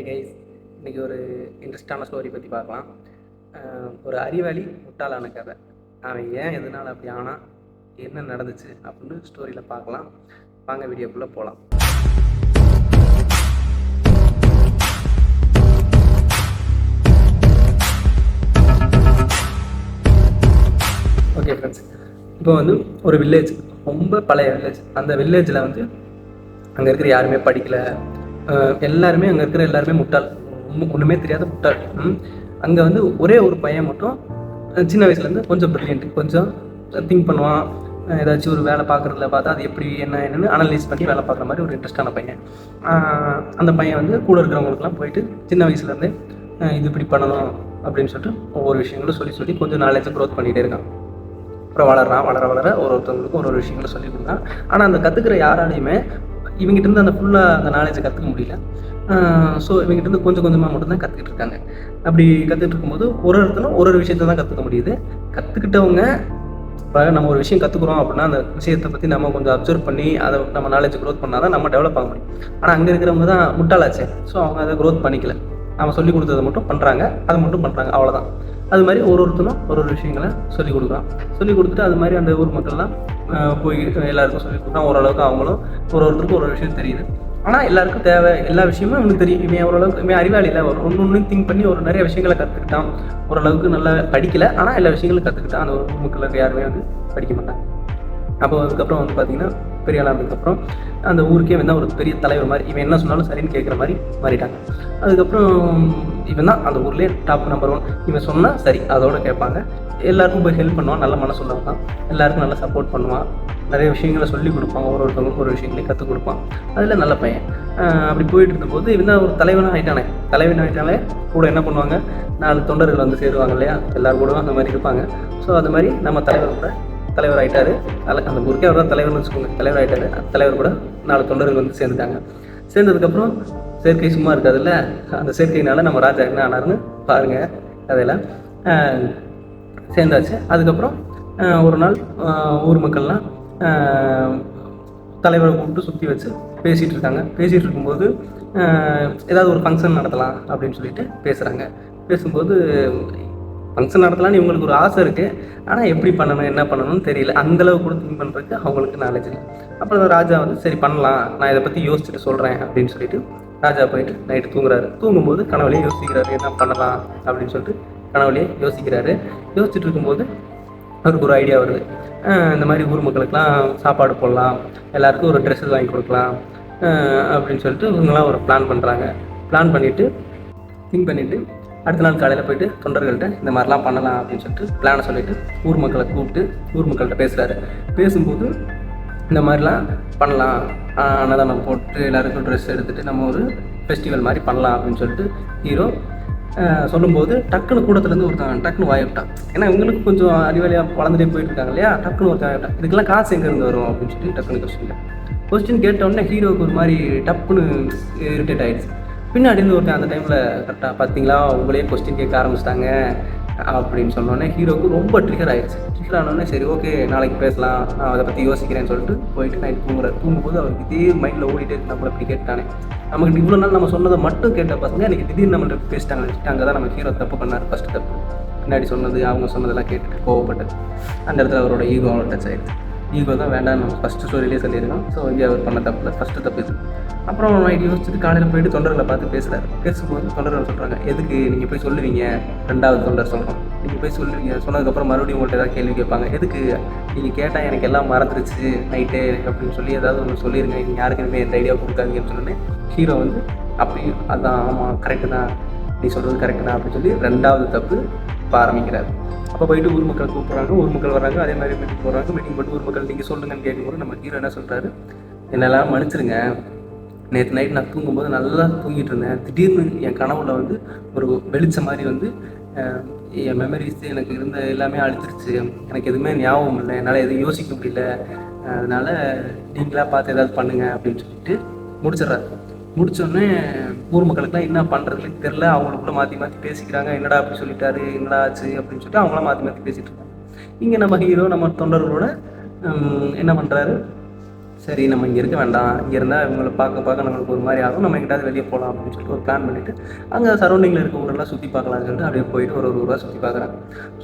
Hi guys இன்றைக்கி ஒரு இன்ட்ரெஸ்டான story பற்றி பார்க்கலாம். ஒரு அறிவாளி முட்டாளான கதை. அவன் ஏன் எதனால் அப்படி ஆனால் என்ன நடந்துச்சு அப்படின்னு ஸ்டோரியில் பார்க்கலாம். வாங்க வீடியோக்குள்ளே போகலாம் ஓகே ஃப்ரெண்ட்ஸ் இப்போ வந்து ஒரு வில்லேஜ் ரொம்ப பழைய வில்லேஜ் அந்த வில்லேஜில் வந்து அங்கே இருக்கிற யாருமே படிக்கலை. எல்லாருமே அங்கே இருக்கிற எல்லாருமே முட்டாள். ஒண்ணும் ஒன்றுமே தெரியாத முட்டாள். அங்கே வந்து ஒரே ஒரு பையன் மட்டும் சின்ன வயசுலேருந்து கொஞ்சம் ப்ரில்லியன்ட் கொஞ்சம் திங்க் பண்ணுவான். ஏதாச்சும் ஒரு வேலை பார்க்குறதுல பார்த்தா அது எப்படி என்ன என்னன்னு அனலைஸ் பண்ணி வேலை பார்க்குற மாதிரி ஒரு இன்ட்ரெஸ்டான பையன். அந்த பையன் வந்து கூட இருக்கிறவங்களுக்குலாம் போயிட்டு சின்ன வயசுலேருந்தே இது இப்படி பண்ணணும் அப்படின்னு சொல்லிட்டு ஒவ்வொரு விஷயங்களும் சொல்லி சொல்லி கொஞ்சம் நாலேஜை க்ரோத் பண்ணிகிட்டே இருக்கான். அப்புறம் வளர்றான் வளர வளர ஒரு ஒருத்தவங்களுக்கும் ஒரு ஒரு விஷயங்களை சொல்லி கொடுத்தான். ஆனால் அந்த கற்றுக்கிற யாராலையுமே இவங்ககிட்ட இருந்து அந்த ஃபுல்லாக அந்த நாலேஜை கற்றுக்க முடியல. ஸோ இவங்ககிட்ட இருந்து கொஞ்சம் கொஞ்சமாக மட்டும்தான் கற்றுக்கிட்டு இருக்காங்க. அப்படி கற்றுக்கிட்டு இருக்கும்போது ஒரு இடத்துல ஒரு ஒரு விஷயத்தை தான் கற்றுக்க முடியுது. கற்றுக்கிட்டவங்க இப்போ நம்ம ஒரு விஷயம் கற்றுக்குறோம் அப்படின்னா அந்த விஷயத்தை பற்றி நம்ம கொஞ்சம் அப்சர்வ் பண்ணி அதை நம்ம நாலேஜ் க்ரோத் பண்ணால் தான் நம்ம டெவலப் ஆக முடியும். ஆனால் அங்கே இருக்கிறவங்க தான் முட்டாளாச்சே. ஸோ அவங்க அதை க்ரோத் பண்ணிக்கல. நம்ம சொல்லி கொடுத்ததை மட்டும் பண்ணுறாங்க அதை மட்டும் பண்ணுறாங்க அவ்வளோதான் அது மாதிரி ஒரு ஒருத்தரும் ஒரு ஒரு விஷயங்களை சொல்லி கொடுக்குறான் சொல்லி கொடுத்துட்டு அது மாதிரி அந்த ஊர் மக்கள்லாம் போய் எல்லாருக்கும் சொல்லி கொடுத்தா ஓரளவுக்கு அவங்களும் ஒரு ஒருத்தருக்கும் ஒரு ஒரு விஷயம் தெரியுது. ஆனால் எல்லாருக்கும் தேவை எல்லா விஷயமும் இவனுக்கு தெரியும். இவன் ஓரளவுக்கு இவன் அறிவாளி இல்லை. ஒரு ஒன்று ஒன்று திங்க் பண்ணி ஒரு நிறைய விஷயங்களை கற்றுக்கிட்டான் ஓரளவுக்கு நல்லா படிக்கல. ஆனால் எல்லா விஷயங்களும் கற்றுக்கிட்டான் அந்த ஒரு மக்களுக்கு யாருமே வந்து படிக்க மாட்டாங்க. அப்போ அதுக்கப்புறம் வந்து பார்த்தீங்கன்னா பெரிய ஆளானதுக்கப்புறம் அந்த ஊருக்கே வந்து ஒரு பெரிய தலைவர் மாதிரி இவன் என்ன சொன்னாலும் சரின்னு கேட்குற மாதிரி மாறிட்டாங்க. அதுக்கப்புறம் இவன் தான் அந்த ஊர்லேயே டாப் நம்பர் ஒன் இவன் சொன்னால் சரி அதோட கேட்பாங்க. எல்லாருக்கும் போய் ஹெல்ப் பண்ணுவான் நல்ல மனசு உள்ளவன் எல்லாருக்கும் நல்லா சப்போர்ட் பண்ணுவான். நிறைய விஷயங்களை சொல்லி கொடுப்பான் ஒரு ஒருத்தவங்களுக்கும் ஒரு விஷயங்களையும் கற்றுக் கொடுப்பான். அதில் நல்ல பையன். அப்படி போயிட்டு இருந்தபோது இவன் தான் ஒரு தலைவனாக ஆயிட்டானே. தலைவன் ஆயிட்டாலே கூட என்ன பண்ணுவாங்க? நாலு தொண்டர்கள் வந்து சேருவாங்க இல்லையா? எல்லாரும் கூடவும் அந்த மாதிரி இருப்பாங்க. ஸோ அது மாதிரி நம்ம தலைவர் கூட தலைவர் ஆயிட்டாரு. தலை அந்த ஊருக்கே அவர் தான் தலைவர்னு வச்சுக்கோங்க. தலைவர் ஆயிட்டாரு. அந்த தலைவர் கூட நாலு தொண்டர்கள் வந்து சேர்ந்துட்டாங்க. சேர்ந்ததுக்கப்புறம் சேர்க்கை சும்மா இருக்காதுல்ல? அந்த சேர்க்கையினால நம்ம ராஜா என்ன ஆனாருன்னு பாருங்க. அதெல்லாம். சேர்ந்தாச்சு. அதுக்கப்புறம் ஒரு நாள் ஊர் மக்கள்லாம் தலைவரை கூப்பிட்டு சுற்றி வச்சு பேசிகிட்டு இருக்காங்க. பேசிகிட்டு இருக்கும்போது ஏதாவது ஒரு ஃபங்க்ஷன் நடத்தலாம் அப்படின்னு சொல்லிட்டு பேசுகிறாங்க பேசும்போது ஃபங்க்ஷன் நடத்தலாம்னு இவங்களுக்கு ஒரு ஆசை இருக்குது ஆனால் எப்படி பண்ணணும் என்ன பண்ணணும்னு தெரியல. அந்தளவு கூட திங்க் பண்ணுறதுக்கு அவங்களுக்கு நாலேஜ் இல்லை. அப்புறம் ராஜா வந்து சரி பண்ணலாம். நான் இதை பற்றி யோசிச்சுட்டு சொல்கிறேன் அப்படின்னு சொல்லிட்டு ராஜா போயிட்டு நைட்டு தூங்குறாரு. தூங்கும்போது கனவுலேயே யோசிக்கிறாரு என்ன பண்ணலாம்? அப்படின்னு சொல்லிட்டு கனவுலேயே யோசிக்கிறாரு. யோசிச்சுட்டு இருக்கும்போது அவருக்கு ஒரு ஐடியா வருது. இந்த மாதிரி ஊர் மக்களுக்கெல்லாம் சாப்பாடு போடலாம். எல்லாருக்கும் ஒரு ட்ரெஸ்ஸஸ் வாங்கி கொடுக்கலாம். அப்படின்னு சொல்லிட்டு இவங்கெல்லாம் ஒரு பிளான் பண்ணுறாங்க பிளான் பண்ணிவிட்டு திங்க் பண்ணிவிட்டு அடுத்த நாள் காலையில் போயிட்டு தொண்டர்கள்ட்ட இந்த மாதிரிலாம் பண்ணலாம் அப்படின்னு சொல்லிட்டு பிளானை சொல்லிவிட்டு ஊர் மக்களை கூப்பிட்டு ஊர் மக்கள்கிட்ட பேசுகிறாரு பேசும்போது இந்த மாதிரிலாம் பண்ணலாம். அன்னதானம் போட்டு எல்லாருக்கும் ட்ரெஸ் எடுத்துகிட்டு நம்ம ஒரு ஃபெஸ்டிவல் மாதிரி பண்ணலாம் அப்படின்னு சொல்லிட்டு ஹீரோ சொல்லும்போது டக்குன்னு கூட்டத்துலேருந்து ஒருத்தன் டக்குன்னு வாய விட்டான். ஏன்னா இவங்களுக்கு கொஞ்சம் அறிவாளியாக வளர்ந்துட்டே போயிட்டு இருக்காங்க இல்லையா? டக்குன்னு ஒருத்தன் வாய இதுக்கெல்லாம் காசு எங்கேருந்து வரும் அப்படின்னு சொல்லிட்டு டக்குன்னு கொஸ்டின் கொஸ்டின் கேட்ட ஹீரோவுக்கு ஒரு மாதிரி டப்புன்னு இரிட்டேட் ஆகிடுச்சு பின்னாடி இருந்து ஒருத்தன் அந்த டைமில் கரெக்டாக பார்த்தீங்களா உங்களே கொஸ்டின் கேட்க ஆரம்பிச்சிட்டாங்க. அப்படின்னு சொன்னோடனே ஹீரோக்கு ரொம்ப ட்ரிகர் ஆயிடுச்சு ட்ரிகர் ஆனோடனே சரி ஓகே நாளைக்கு பேசலாம். நான் அதை பற்றி யோசிக்கிறேன்னு சொல்லிட்டு போயிட்டு நைட் தூங்குற தூங்கும்போது அவருக்கு இதே மைண்டில் ஓடிட்டே இருக்கு. நம்மளை இப்படி கேட்டானே. நமக்கு இவ்வளோ நாள் நம்ம சொன்னதை மட்டும் கேட்ட பசங்க எனக்கு திடீர்னு நம்மள்ட்ட பேசிட்டாங்க அங்கே தான் நம்ம ஹீரோ தப்பு பண்ணார். ஃபஸ்ட்டு தப்பு. பின்னாடி சொன்னது அவங்க சொன்னதெல்லாம் கேட்டுட்டு கோவப்பட்டது. அந்த இடத்துல அவரோட ஈகோ டச் ஆயிடுச்சு. ஈகோ தான் வேண்டாம் நம்ம ஃபஸ்ட்டு ஸ்டோரியிலே சொல்லியிருக்கோம். ஸோ இங்கே அவர் பண்ண தப்பில் ஃபஸ்ட்டு தப்பு இது. அப்புறம் நைட் யோசிச்சுட்டு காலையில் போயிட்டு தொண்டர்களை பார்த்து பேசுகிறார் பேசும்போது தொண்டர்கள் சொல்கிறாங்க எதுக்கு நீங்கள் போய் சொல்லுவீங்க? ரெண்டாவது தொண்டர் சொல்கிறோம் நீங்கள் போய் சொல்லுவீங்க. சொன்னதுக்கப்புறம் மறுபடியும் உங்கள்கிட்ட ஏதாவது கேள்வி கேட்பாங்க. எதுக்கு? நீங்கள் கேட்டால் எனக்கு எல்லாம் மறந்துருச்சு நைட்டு அப்படின்னு சொல்லி ஏதாவது ஒன்று சொல்லிடுங்க நீங்கள் யாருக்குமே எந்த ஐடியா கொடுக்காதீங்கன்னு சொன்னோன்னே ஹீரோ வந்து அப்படியும் அதான் ஆமாம் கரெக்டு தான். நீ சொல்கிறது கரெக்டு தான் அப்படின்னு சொல்லி ரெண்டாவது தப்பு இப்போ ஆரம்பிக்கிறார். அப்போ போயிட்டு ஊர் மக்கள் கூப்பிட்றாங்க. ஊர் மக்கள் வராங்க அதே மாதிரி மீட்டிங் போகிறாங்க மீட்டிங் போட்டு ஊர் மக்கள் நீங்கள் சொல்லுங்கன்னு கேட்கும்போது நம்ம ஹீரோ என்ன சொல்கிறாரு என்னெல்லாம் மன்னிச்சிருங்க. நேற்று நைட் நான் தூங்கும்போது நல்லா தூங்கிட்டு இருந்தேன். திடீர்னு என் கனவுல வந்து ஒரு வெளிச்சம் மாதிரி வந்து என் மெமரிஸ் எனக்கு இருந்த எல்லாமே அழிச்சிருச்சு எனக்கு எதுவுமே ஞாபகம் இல்லை. என்னால் எதுவும் யோசிக்க முடியல. அதனால் நீங்களாக பார்த்து ஏதாவது பண்ணுங்க அப்படின்னு சொல்லிட்டு முடிச்சிடுறாரு முடிச்சோடனே ஊர் மக்களுக்குலாம் என்ன பண்ணுறதுன்னு தெரில அவங்களுக்குள்ள மாற்றி மாற்றி பேசிக்கிறாங்க. என்னடா அப்படி சொல்லிட்டாரு? என்னடா ஆச்சு? அப்படின்னு சொல்லிட்டு அவங்களாம் மாற்றி மாற்றி பேசிகிட்டு இருக்காங்க. இங்கே நம்ம ஹீரோ நம்ம தொண்டர்களோட என்ன பண்ணுறாரு சரி நம்ம இங்கே இருக்க வேண்டாம். இங்கே இருந்தால் இவங்களை பார்க்க பார்க்க நம்மளுக்கு ஒரு மாதிரி ஆகும். நம்ம எங்கிட்டாவது வெளியே போகலாம் அப்படின்னு சொல்லிட்டு ஒரு பிளான் பண்ணிவிட்டு அங்கே சரௌண்டிங்கில் இருக்க ஊரெல்லாம் சுற்றி பார்க்கலாம்னு சொல்லிட்டு அப்படியே போயிட்டு ஒரு ஒரு ஊராக சுற்றி பார்க்குறேன்.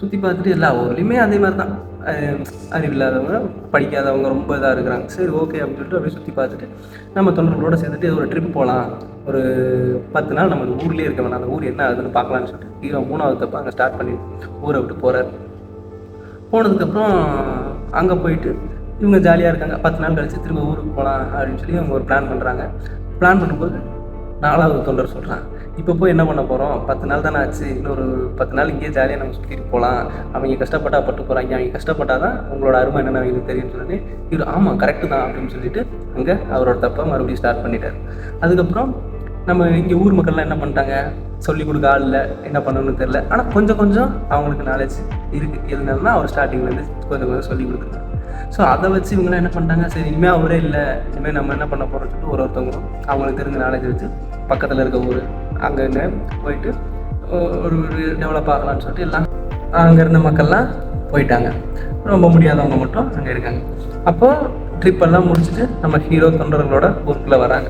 சுற்றி பார்த்துட்டு எல்லா ஊர்லேயுமே அதே மாதிரி தான். அறிவில்லாதவங்க படிக்காதவங்க ரொம்ப இதாக இருக்கிறாங்க. சரி ஓகே அப்படின்னு சொல்லிட்டு அப்படியே சுற்றி பார்த்துட்டு நம்ம தொண்டர்களோடு சேர்ந்துட்டு ஒரு ட்ரிப் போகலாம் ஒரு பத்து நாள் நம்ம ஊர்லேயே இருக்க வேணாம். அந்த ஊர் என்ன ஆகுதுன்னு பார்க்கலாம்னு சொல்லிட்டு ஹீரோ மூணாவது தப்ப அங்கே ஸ்டார்ட் பண்ணி ஊரை விட்டு போகிறார் போனதுக்கப்புறம் அங்கே போயிட்டு இவங்க ஜாலியாக இருக்காங்க. பத்து நாள் கழிச்சு திரும்ப ஊருக்கு போகலாம் அப்படின்னு சொல்லி அவங்க ஒரு பிளான் பண்ணுறாங்க பிளான் பண்ணும்போது நாலாவது தொண்டர் சொல்கிறான் இப்போ போய் என்ன பண்ண போகிறோம் பத்து நாள் தானே ஆச்சு. இன்னொரு பத்து நாள் இங்கேயே ஜாலியாக நம்ம சுற்றிட்டு போகலாம் அவங்க கஷ்டப்பட்டா பட்டு போகிறாங்க அவங்க கஷ்டப்பட்டா தான் உங்களோட அருமை என்னென்ன அவங்களுக்கு தெரியும்னு சொல்லி இவர் ஆமாம் கரெக்டு தான் அப்படின்னு சொல்லிட்டு அங்கே அவரோட தப்பை மறுபடியும் ஸ்டார்ட் பண்ணிட்டார். அதுக்கப்புறம் நம்ம இங்கே ஊர் மக்கள்லாம் என்ன பண்ணிட்டாங்க? சொல்லி கொடுக்க ஆள் இல்லை. என்ன பண்ணணும்னு தெரில ஆனால் கொஞ்சம் கொஞ்சம் அவங்களுக்கு நாலேஜ் இருக்குது எதுனாலனா அவர் ஸ்டார்டிங்லேருந்து கொஞ்சம் கொஞ்சம் சொல்லி கொடுக்குறாங்க ஸோ அதை வச்சு இவங்களாம் என்ன பண்ணிட்டாங்க? சரி இனிமேல் அவரே இல்லை. இனிமேல் நம்ம என்ன பண்ண போகிறோம் சொல்லிட்டு ஒரு ஒருத்தவங்களும் அவங்களுக்கு தெரிஞ்ச நாலேஜ் வச்சு பக்கத்தில் இருக்க ஊர் அங்கங்கே போயிட்டு ஒ- ஒரு ஒரு டெவலப் ஆகலாம்னு சொல்லிட்டு எல்லாம் அங்கே இருந்த மக்கள்லாம் போயிட்டாங்க. ரொம்ப முடியாதவங்க மட்டும் அங்கே இருக்காங்க. அப்போ ட்ரிப் எல்லாம் முடிச்சுட்டு நம்ம ஹீரோ தொண்டர்களோட ஊருக்குள்ளே வராங்க.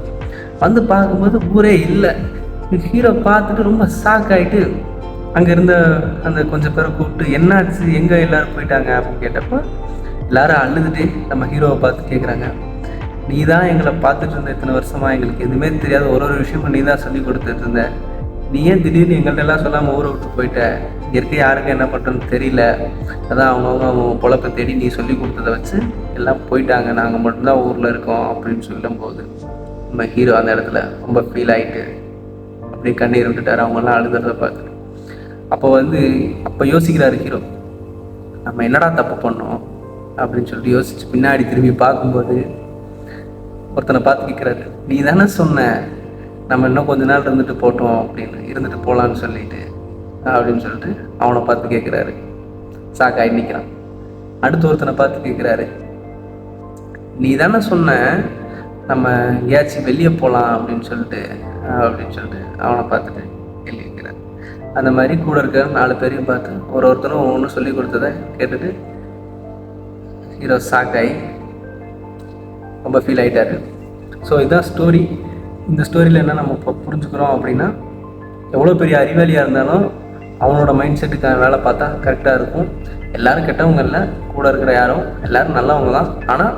வந்து பார்க்கும்போது ஊரே இல்லை. ஹீரோ பார்த்துட்டு ரொம்ப ஷாக் ஆகிட்டு அங்கே இருந்த அந்த கொஞ்சம் பேரை கூப்பிட்டு என்னாச்சு? எங்கே எல்லாரும் போயிட்டாங்க? அப்படின்னு கேட்டப்போ எல்லாரும் அழுதுட்டு நம்ம ஹீரோவை பார்த்து கேட்குறாங்க நீ தான் எங்களை பார்த்துட்டு இருந்த இத்தனை வருஷமா? எங்களுக்கு எதுவுமே தெரியாத ஒரு ஒரு விஷயமும் நீ தான் சொல்லி கொடுத்துட்டு இருந்த நீ ஏன் திடீர்னு எங்கள்கிட்ட எல்லாம் சொல்லாமல் ஊரை விட்டு போயிட்ட? இயற்கை யாருக்கு யாருக்கும் என்ன பண்ணுறதுன்னு தெரியல. அதான் அவங்கவுங்க அவங்க பொழப்பை தேடி நீ சொல்லி கொடுத்ததை வச்சு எல்லாம் போயிட்டாங்க. நாங்கள் மட்டும்தான் ஊரில் இருக்கோம் அப்படின்னு சொல்லும்போது நம்ம ஹீரோ அந்த இடத்துல ரொம்ப ஃபீல் ஆகிட்டு அப்படியே கண்ணீர் விட்டுட்டார். அவங்கெல்லாம் அழுதுறத பார்த்து அப்போ வந்து அப்போ யோசிக்கிறாரு ஹீரோ. நம்ம என்னடா தப்பு பண்ணோம்? அப்படின்னு சொல்லிட்டு யோசிச்சு பின்னாடி திரும்பி பார்க்கும்போது ஒருத்தனை பார்த்து கேட்குறாரு நீ தானே சொன்ன நம்ம இன்னும் கொஞ்ச நாள் இருந்துட்டு போட்டோம் அப்படின்னு இருந்துட்டு போகலான்னு சொல்லிட்டு அப்படின்னு சொல்லிட்டு அவனை பார்த்து கேட்குறாரு. சாக்காய் நிற்கிறான் அடுத்த ஒருத்தனை பார்த்து கேட்குறாரு. நீ தானே சொன்ன நம்ம எங்கேயாச்சும் வெளியே போகலாம் அப்படின்னு சொல்லிட்டு அப்படின்னு சொல்லிட்டு அவனை பார்த்துட்டு கேள்வி கேட்குறாரு அந்த மாதிரி கூட இருக்க நாலு பேரையும் பார்த்து ஒரு ஒருத்தனும் ஒன்று சொல்லி கொடுத்ததை கேட்டுட்டு ஹீரோ சாக்காய் ரொம்ப ஃபீல் ஆகிட்டார் ஸோ இதுதான் ஸ்டோரி இந்த ஸ்டோரியில் என்ன நம்ம இப்போ புரிஞ்சுக்கிறோம் அப்படின்னா எவ்வளோ பெரிய அறிவாளியாக இருந்தாலும் அவனோட மைண்ட் செட்டுக்கான வேலை பார்த்தா கரெக்டாக இருக்கும். எல்லோரும் கெட்டவங்க இல்லை கூட இருக்கிற யாரும் எல்லாரும் நல்லவங்க தான். ஆனால்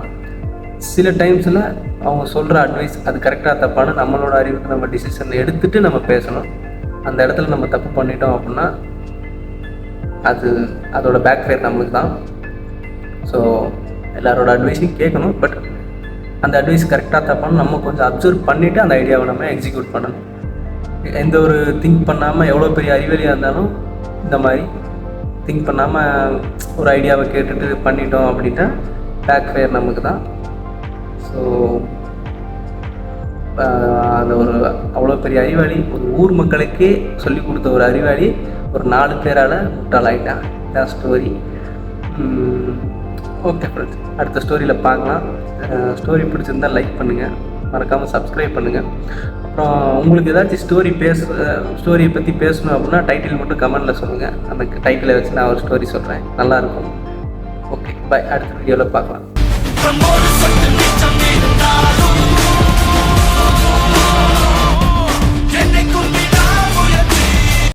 சில டைம்ஸில் அவங்க சொல்கிற அட்வைஸ் அது கரெக்டாக தப்பான நம்மளோட அறிவுக்கு நம்ம டிசிஷன் எடுத்துட்டு நம்ம பேசணும். அந்த இடத்துல நம்ம தப்பு பண்ணிட்டோம் அப்படின்னா அது அதோட பேக் ஃபேர் நம்மளுக்கு தான். ஸோ எல்லாரோட அட்வைஸையும் கேட்கணும். பட் அந்த அட்வைஸ் கரெக்டாக தப்பான்னு நம்ம கொஞ்சம் அப்சர்வ் பண்ணிவிட்டு அந்த ஐடியாவை நம்ம எக்ஸிக்யூட் பண்ணணும். எந்த ஒரு திங்க் பண்ணாமல் எவ்வளோ பெரிய அறிவாளியாக இருந்தாலும் இந்த மாதிரி திங்க் பண்ணாமல் ஒரு ஐடியாவை கேட்டுட்டு பண்ணிட்டோம் அப்படின்ட்டா பேக் ஃபேர் நமக்கு தான் ஸோ அந்த ஒரு அவ்வளோ பெரிய அறிவாளி ஒரு ஊர் மக்களுக்கே சொல்லி கொடுத்த ஒரு அறிவாளி ஒரு நாலு பேரால் முட்டாளாயிட்டான். இதான் ஸ்டோரி ஓகே ஃப்ரெண்ட்ஸ் அடுத்த ஸ்டோரியில் பார்க்கலாம். ஸ்டோரி பிடிச்சிருந்தா லைக் பண்ணுங்கள் மறக்காமல் சப்ஸ்கிரைப் பண்ணுங்கள் அப்புறம் உங்களுக்கு ஏதாச்சும் ஸ்டோரி பேச ஸ்டோரியை பற்றி பேசணும் அப்படின்னா டைட்டில் மட்டும் கமெண்டில் சொல்லுங்கள் அந்த டைட்டிலை வச்சு நான் ஒரு ஸ்டோரி சொல்கிறேன் நல்லாயிருக்கும் ஓகே பை அடுத்த வீடியோவில் பார்க்கலாம்.